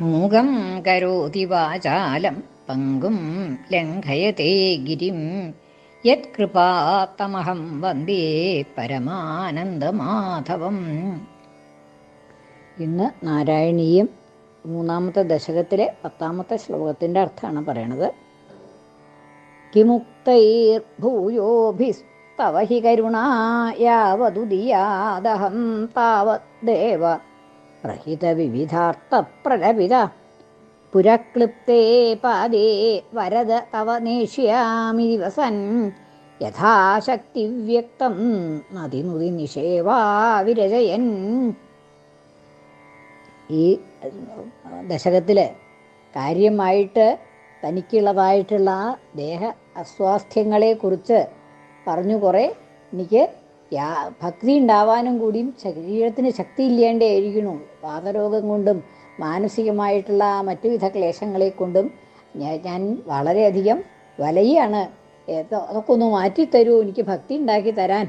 മൂകം കരോതി വാചാലം പങ്കും ലംഘയത്തെ ഗിരിം. യത്കൃപാത്തമഹം വന്ദേ പരമാനന്ദമാധവം. ഇന്ന് നാരായണീയം മൂന്നാമത്തെ ദശകത്തിലെ പത്താമത്തെ ശ്ലോകത്തിന്റെ അർത്ഥമാണ് പറയണത്. കിമുക്തൈർഭൂയോഭിസ്തവ ഹി കരുണായാവതുദിയാദഹം താവദ്ദേവ പ്രഹിതവിവിധാർത്ഥപ്രലപിത പുരക്ലിപ്തേ പാദേ വരദ തവ നേഷ്യാമി ദിവസൻ യഥാശക്തിവ്യക്തം നദിനുതി നിഷേവാ വിരജയൻ. ഈ ദശകത്തിൽ കാര്യമായിട്ട് തനിക്കുള്ളതായിട്ടുള്ള ദേഹ അസ്വാസ്ഥ്യങ്ങളെക്കുറിച്ച് പറഞ്ഞു കുറേ എനിക്ക് യാ ഭക്തി ഉണ്ടാവാനും കൂടിയും ശരീരത്തിന് ശക്തി ഇല്ലാണ്ടേ ആയിരിക്കണു വാതരോഗം കൊണ്ടും മാനസികമായിട്ടുള്ള മറ്റുവിധ ക്ലേശങ്ങളെ കൊണ്ടും ഞാൻ വളരെയധികം വലയാണ്. അതൊക്കെ ഒന്ന് മാറ്റിത്തരൂ എനിക്ക് ഭക്തി ഉണ്ടാക്കി തരാൻ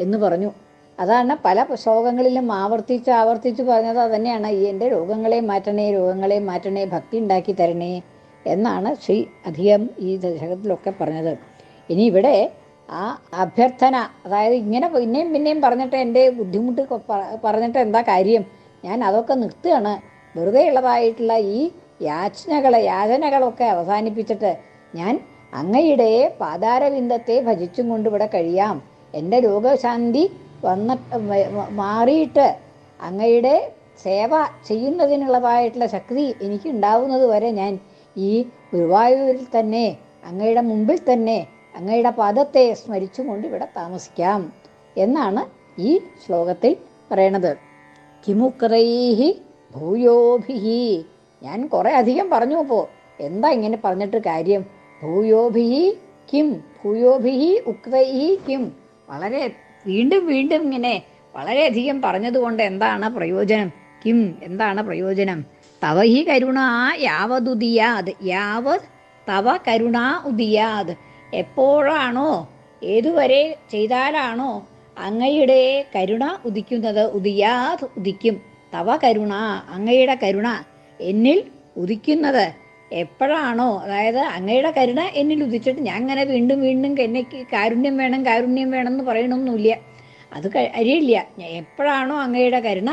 എന്ന് പറഞ്ഞു. അതാണ് പല ശ്ലോകങ്ങളിലും ആവർത്തിച്ച് ആവർത്തിച്ച് പറഞ്ഞത് അതന്നെയാണ്. ഈ എന്റെ രോഗങ്ങളെ മാറ്റണേ രോഗങ്ങളെ മാറ്റണേ ഭക്തി ഉണ്ടാക്കി തരണേ എന്നാണ് ശ്രീ അധികം ഈ ദശകത്തിലൊക്കെ പറഞ്ഞത്. ഇനി ഇവിടെ ആ അഭ്യർത്ഥന. അതായത് ഇങ്ങനെ പിന്നെയും പിന്നെയും പറഞ്ഞിട്ട് എന്റെ ബുദ്ധിമുട്ട് പറഞ്ഞിട്ട് എന്താ കാര്യം? ഞാൻ അതൊക്കെ നിർത്തുകയാണ്. വെറുതെ ഉള്ളതായിട്ടുള്ള ഈ യാചനകളെ യാചനകളൊക്കെ അവസാനിപ്പിച്ചിട്ട് ഞാൻ അങ്ങയുടെ പാതാരവിന്ദത്തെ ഭജിച്ചും കൊണ്ട് ഇവിടെ കഴിയാം. എന്റെ രോഗശാന്തി വന്നിട്ട് വ- വ- മാറിയിട്ട് അങ്ങയുടെ സേവ ചെയ്യുന്നതിനുള്ളതായിട്ടുള്ള ശക്തി എനിക്ക് ഉണ്ടാവുന്നത് വരെ ഞാൻ ഈ ഗുരുവായൂരിൽ തന്നെ അങ്ങയുടെ മുമ്പിൽ തന്നെ അങ്ങയുടെ പാദത്തെ സ്മരിച്ചുകൊണ്ട് ഇവിടെ താമസിക്കാം എന്നാണ് ഈ ശ്ലോകത്തിൽ പറയണത്. കിമുക്രൈഹി ഭൂയോഭിഹി. ഞാൻ കുറെ അധികം പറഞ്ഞു പോ. എന്താ ഇങ്ങനെ പറഞ്ഞിട്ട് കാര്യം? ഭൂയോഭിഹി കിം? ഭൂയോഭിഹി ഉക്രൈഹി കിം? വളരെ വീണ്ടും വീണ്ടും ഇങ്ങനെ വളരെയധികം പറഞ്ഞതുകൊണ്ട് എന്താണ് പ്രയോജനം? കിം എന്താണ് പ്രയോജനം? തവ ഹി കരുണ യാവതുദിയാത് യാവത് തവ കരുണ ഉദിയാത് എപ്പോഴാണോ? ഏതുവരെ ചെയ്താലാണോ? അങ്ങയുടെ കരുണ ഉദിക്കുന്നത് ഉദിയാത് ഉദിക്കും. തവ കരുണ അങ്ങയുടെ കരുണ എന്നിൽ ഉദിക്കുന്നത് എപ്പോഴാണോ? അതായത് അങ്ങയുടെ കരുണ എന്നിൽ ഉദിച്ചിട്ട് ഞാൻ അങ്ങനെ വീണ്ടും വീണ്ടും എനിക്ക് കാരുണ്യം വേണം കാരുണ്യം വേണം എന്ന് പറയണമൊന്നുമില്ല അത് അരിയില്ല എപ്പോഴാണോ അങ്ങയുടെ കരുണ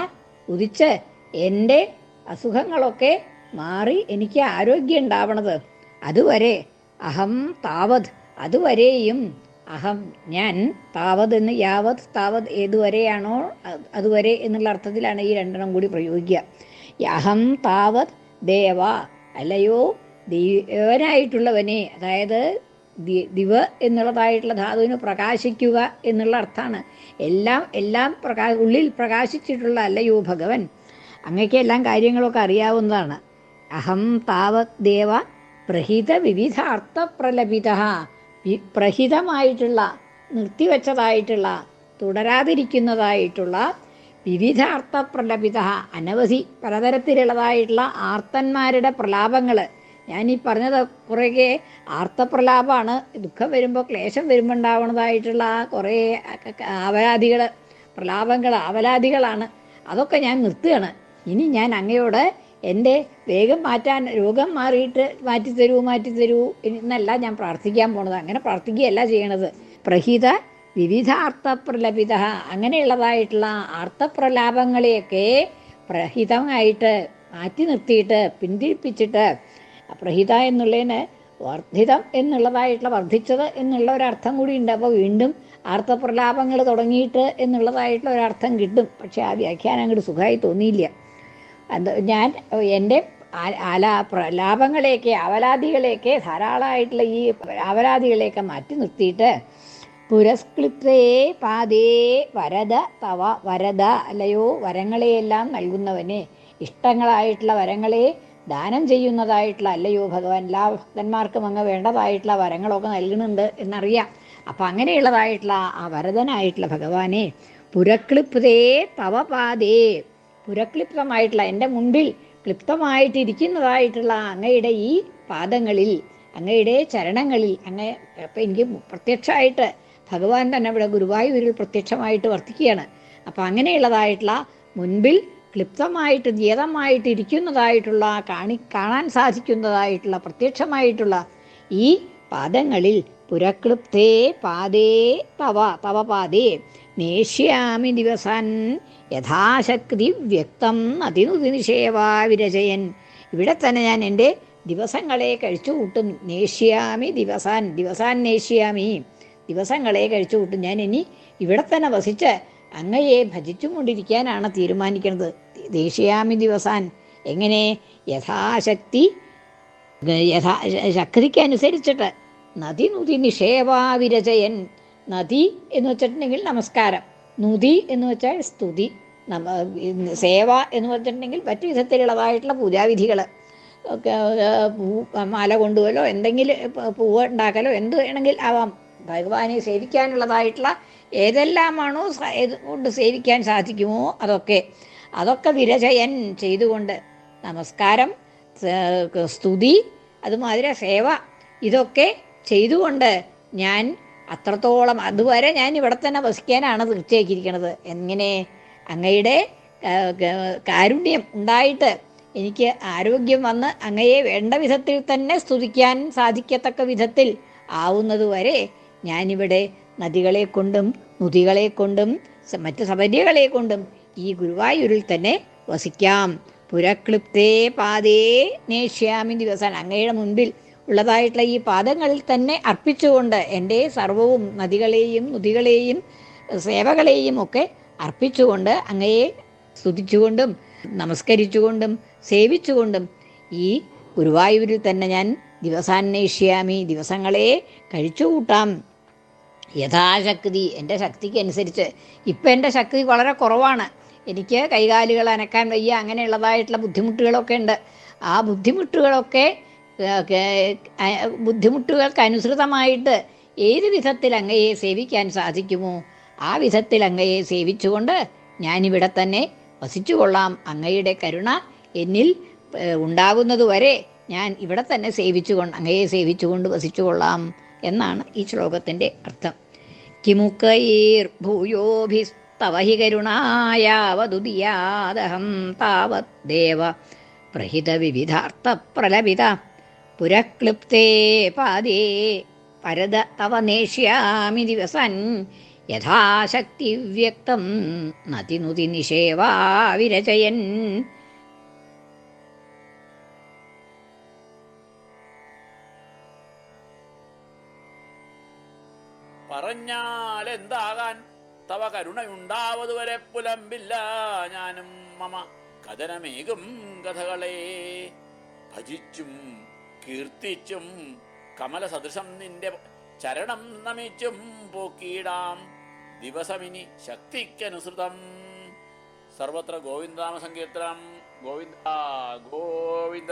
ഉദിച്ച് എന്റെ അസുഖങ്ങളൊക്കെ മാറി എനിക്ക് ആരോഗ്യം ഉണ്ടാവണത് അതുവരെ അഹം താവത് അതുവരെയും അഹം ഞാൻ താവത് എന്ന് യാവത് താവത് ഏതുവരെയാണോ അതുവരെ എന്നുള്ള അർത്ഥത്തിലാണ് ഈ രണ്ടെണ്ണം കൂടി പ്രയോഗിക്കുക. അഹം താവത് ദേവ അല്ലയോ ദേവനായിട്ടുള്ളവനെ അതായത് ദിവ എന്നുള്ളതായിട്ടുള്ള ധാതുവിന് പ്രകാശിക്കുക എന്നുള്ള അർത്ഥമാണ് എല്ലാം എല്ലാം പ്രകാ ഉള്ളിൽ പ്രകാശിച്ചിട്ടുള്ള അല്ലയോ ഭഗവൻ. അങ്ങക്ക് എല്ലാം കാര്യങ്ങളൊക്കെ അറിയാവുന്നതാണ്. അഹം താവത് ദേവ പ്രഹിത വിവിധ അർത്ഥപ്രലപിത വി- പ്രഹിതമായിട്ടുള്ള നിർത്തിവെച്ചതായിട്ടുള്ള തുടരാതിരിക്കുന്നതായിട്ടുള്ള വിവിധ അർത്ഥപ്രലപിത അനവധി പലതരത്തിലുള്ളതായിട്ടുള്ള ആർത്തന്മാരുടെ പ്രലാപങ്ങൾ ഞാൻ ഈ പറഞ്ഞത് കുറേ ആർത്തപ്രലാപമാണ്. ദുഃഖം വരുമ്പോൾ ക്ലേശം വരുമ്പോൾ ഉണ്ടാവുന്നതായിട്ടുള്ള കുറേ അവലാദികൾ പ്രലാപങ്ങൾ അവലാദികളാണ്. അതൊക്കെ ഞാൻ നിർത്തുകയാണ്. ഇനി ഞാൻ അങ്ങയോട് എന്റെ വേഗം മാറ്റാൻ രോഗം മാറിയിട്ട് മാറ്റിത്തരൂ മാറ്റിത്തരൂ എന്നല്ല ഞാൻ പ്രാർത്ഥിക്കാൻ പോണത്. അങ്ങനെ പ്രാർത്ഥിക്കുകയല്ല ചെയ്യണത്. പ്രഹിത വിവിധ അർത്ഥപ്രലപിത അങ്ങനെയുള്ളതായിട്ടുള്ള അർത്ഥപ്രലാപങ്ങളെയൊക്കെ പ്രഹിതമായിട്ട് മാറ്റി നിർത്തിയിട്ട് പിന്തിരിപ്പിച്ചിട്ട് പ്രഹിത എന്നുള്ളതിന് വർദ്ധിതം എന്നുള്ളതായിട്ടുള്ള വർദ്ധിച്ചത് എന്നുള്ള ഒരു അർത്ഥം കൂടി ഉണ്ട് അപ്പോൾ വീണ്ടും അർത്ഥപ്രലാപങ്ങൾ തുടങ്ങിയിട്ട് എന്നുള്ളതായിട്ടുള്ള ഒരർത്ഥം കിട്ടും. പക്ഷേ ആ വ്യാഖ്യാനം അങ്ങോട്ട് സുഖമായി തോന്നിയില്ല. അത് ഞാൻ എന്റെ ആലാ പ്രലാപങ്ങളെയൊക്കെ അവലാദികളെയൊക്കെ ധാരാളമായിട്ടുള്ള ഈ അവലാദികളെയൊക്കെ മാറ്റി നിർത്തിയിട്ട് പുരസ്കൃത്തേ പാതേ വരദ തവ വരദ അല്ലയോ വരങ്ങളെയെല്ലാം നൽകുന്നവനെ ഇഷ്ടങ്ങളായിട്ടുള്ള വരങ്ങളെ ദാനം ചെയ്യുന്നതായിട്ടുള്ള അല്ലയോ ഭഗവാൻ എല്ലാ ഭക്തന്മാർക്കും അങ്ങ് വേണ്ടതായിട്ടുള്ള വരങ്ങളൊക്കെ നൽകുന്നുണ്ട് എന്നറിയാം. അപ്പം അങ്ങനെയുള്ളതായിട്ടുള്ള ആ വരദനായിട്ടുള്ള ഭഗവാനെ പുരക്ലിപ്തേ തവ പാദേ പുരക്ലിപ്തമായിട്ടുള്ള എന്റെ മുൻപിൽ ക്ലിപ്തമായിട്ടിരിക്കുന്നതായിട്ടുള്ള അങ്ങയുടെ ഈ പാദങ്ങളിൽ അങ്ങയുടെ ചരണങ്ങളിൽ അങ്ങ് അപ്പം എനിക്ക് പ്രത്യക്ഷമായിട്ട് ഭഗവാൻ തന്നെ ഇവിടെ ഗുരുവായൂരിൽ പ്രത്യക്ഷമായിട്ട് വർത്തിക്കുകയാണ്. അപ്പം അങ്ങനെയുള്ളതായിട്ടുള്ള മുൻപിൽ ക്ലിപ്തമായിട്ട് നിയതമായിട്ടിരിക്കുന്നതായിട്ടുള്ള കാണി കാണാൻ സാധിക്കുന്നതായിട്ടുള്ള പ്രത്യക്ഷമായിട്ടുള്ള ഈ പാദങ്ങളിൽ പുരക്ലിപ്തേ പാദേ തവ തവ പാദേ. നേഷ്യാമി ദിവസൻ യഥാശക്തി വ്യക്തം അതിനുതിനിഷേവാ വിരചയൻ. ഇവിടെ തന്നെ ഞാൻ എന്റെ ദിവസങ്ങളെ കഴിച്ചു കൂട്ടും നേഷ്യാമി ദിവസാൻ ദിവസാൻ നേഷ്യാമി. ദിവസങ്ങളെ കഴിച്ചു കൂട്ടും ഞാൻ ഇനി ഇവിടെ തന്നെ വസിച്ച് അങ്ങയെ ഭജിച്ചുകൊണ്ടിരിക്കാനാണ് തീരുമാനിക്കുന്നത്. ദേശീയാമി ദിവസാൻ എങ്ങനെ യഥാശക്തി യഥാ ശക്തിക്കനുസരിച്ചിട്ട് നദി നുതി നിഷേവാവിരചയൻ നദി എന്ന് വെച്ചിട്ടുണ്ടെങ്കിൽ നമസ്കാരം. നുതി എന്ന് വെച്ചാൽ സ്തുതി. നമ സേവ എന്ന് വെച്ചിട്ടുണ്ടെങ്കിൽ മറ്റു വിധത്തിലുള്ളതായിട്ടുള്ള പൂജാവിധികൾ മാല കൊണ്ടുപോലോ എന്തെങ്കിലും പൂവ് ഉണ്ടാക്കലോ എന്ത് വേണമെങ്കിൽ ആവാം. ഭഗവാനെ സേവിക്കാനുള്ളതായിട്ടുള്ള ഏതെല്ലാമാണോ കൊണ്ട് സേവിക്കാൻ സാധിക്കുമോ അതൊക്കെ. അതൊക്കെ വിരചയൻ ചെയ്തുകൊണ്ട് നമസ്കാരം സ്തുതി അതുമാതിരി സേവ ഇതൊക്കെ ചെയ്തുകൊണ്ട് ഞാൻ അത്രത്തോളം അതുവരെ ഞാൻ ഇവിടെ തന്നെ വസിക്കാനാണ് തീർച്ചയാക്കിയിരിക്കുന്നത് എങ്ങനെ? അങ്ങയുടെ കാരുണ്യം ഉണ്ടായിട്ട് എനിക്ക് ആരോഗ്യം വന്ന് അങ്ങയെ വേണ്ട വിധത്തിൽ തന്നെ സ്തുതിക്കാൻ സാധിക്കത്തക്ക വിധത്തിൽ ആവുന്നതുവരെ ഞാനിവിടെ നദികളെ കൊണ്ടും നദികളെ കൊണ്ടും മറ്റ് സബര്യകളെ കൊണ്ടും ഈ ഗുരുവായൂരിൽ തന്നെ വസിക്കാം. പുരക്ലിപ്തേ പാതേ നേഷ്യാമി ദിവസം അങ്ങയുടെ മുൻപിൽ ഉള്ളതായിട്ടുള്ള ഈ പാദങ്ങളിൽ തന്നെ അർപ്പിച്ചുകൊണ്ട് എന്റെ സർവവും നദികളെയും നദികളെയും സേവകളെയും ഒക്കെ അർപ്പിച്ചുകൊണ്ട് അങ്ങയെ സ്തുതിച്ചുകൊണ്ടും നമസ്കരിച്ചുകൊണ്ടും സേവിച്ചുകൊണ്ടും ഈ ഗുരുവായൂരിൽ തന്നെ ഞാൻ ദിവസാന്വേഷ്യാമി. ദിവസങ്ങളെ കഴിച്ചുകൂട്ടാം യഥാശക്തി എന്റെ ശക്തിക്ക് അനുസരിച്ച് ഇപ്പം എന്റെ ശക്തി വളരെ കുറവാണ്. എനിക്ക് കൈകാലുകൾ അനക്കാൻ വയ്യ. അങ്ങനെയുള്ളതായിട്ടുള്ള ബുദ്ധിമുട്ടുകളൊക്കെ ഉണ്ട്. ആ ബുദ്ധിമുട്ടുകളൊക്കെ ബുദ്ധിമുട്ടുകൾക്ക് അനുസൃതമായിട്ട് ഏത് വിധത്തിൽ അങ്ങയെ സേവിക്കാൻ സാധിക്കുമോ ആ വിധത്തിൽ അങ്ങയെ സേവിച്ചുകൊണ്ട് ഞാനിവിടെ തന്നെ വസിച്ചുകൊള്ളാം. അങ്ങയുടെ കരുണ എന്നിൽ ഉണ്ടാകുന്നതുവരെ ഞാൻ ഇവിടെ തന്നെ സേവിച്ചുകൊണ്ട് അങ്ങയെ സേവിച്ചുകൊണ്ട് വസിച്ചുകൊള്ളാം എന്നാണ് ഈ ശ്ലോകത്തിന്റെ അർത്ഥം. കിമുക്കൈർ ഭൂയോഭിസ്തവഹി കരുണായാവതുദിയാദഹം താവത് ദേവ പ്രഹിത വിവിധാർത്ഥ പ്രലപിത പുരക്ലിപ്തേ പാദേ. പരത തവ നേഷ്യാമി ദിവസൻ. യഥാശക്തി വ്യക്തം. നതിനുതി നിഷേവാ വിരചയൻ. പറഞ്ഞാൽ എന്താകാൻ തവ കരുണയുണ്ടാവതുവരെ പുലമ്പില്ല ഞാനും മമ. കഥനമേകും കഥകളെ. ഭജിച്ചും കീർത്തിച്ചും കമല സദൃശം നിന്റെ ചരണം നമിച്ചും പോക്കിയിടാം. ദിവസമിനി ശക്തിക്കനുസൃതം. സർവത്ര ഗോവിന്ദാമ സങ്കീർത്തനം ഗോവിന്ദ ഗോവിന്ദ.